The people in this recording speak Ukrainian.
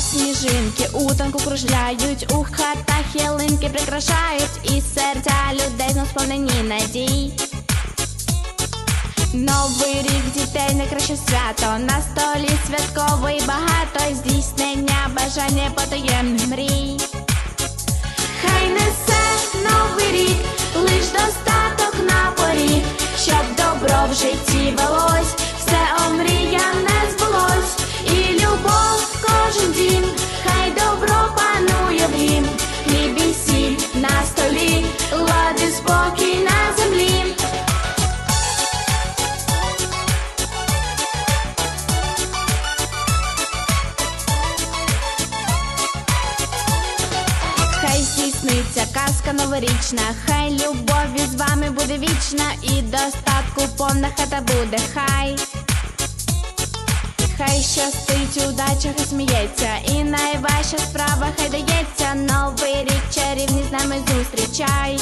сніжинки у танку кружляють, у хатах ялинки прикрашають, і серця людей знов сповнені надій. Новий рік дітей найкраще свято, на столі святковий багато здійснення бажання потаємних мрій. Хай казка новорічна, хай любові з вами буде вічна, і достатку повна хата буде, хай. Хай щастить, удача хай сміється, і найважча справа хай дається. Новий рік чарівний з нами зустрічай.